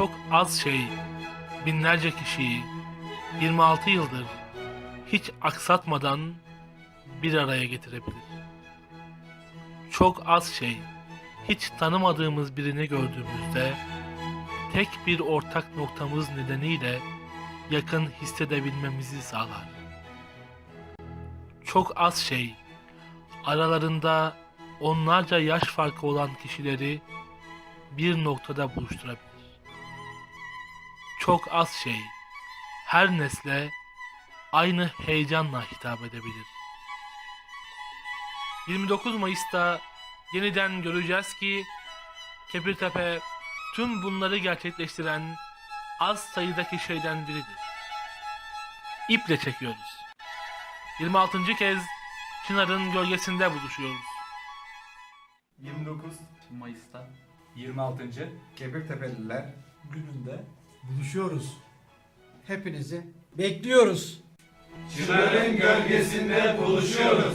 çok az şey binlerce kişiyi 26 yıldır hiç aksatmadan bir araya getirebilir. Çok az şey hiç tanımadığımız birini gördüğümüzde tek bir ortak noktamız nedeniyle yakın hissedebilmemizi sağlar. Çok az şey aralarında onlarca yaş farkı olan kişileri bir noktada buluşturabilir. Çok az şey her nesle aynı heyecanla hitap edebilir. 29 Mayıs'ta yeniden göreceğiz ki Kebirtepe tüm bunları gerçekleştiren az sayıdaki şeyden biridir. İple çekiyoruz. 26. kez Çınar'ın gölgesinde buluşuyoruz. 29 Mayıs'ta 26. Kebirtepeliler gününde buluşuyoruz. Hepinizi bekliyoruz. Çınarın gölgesinde buluşuyoruz.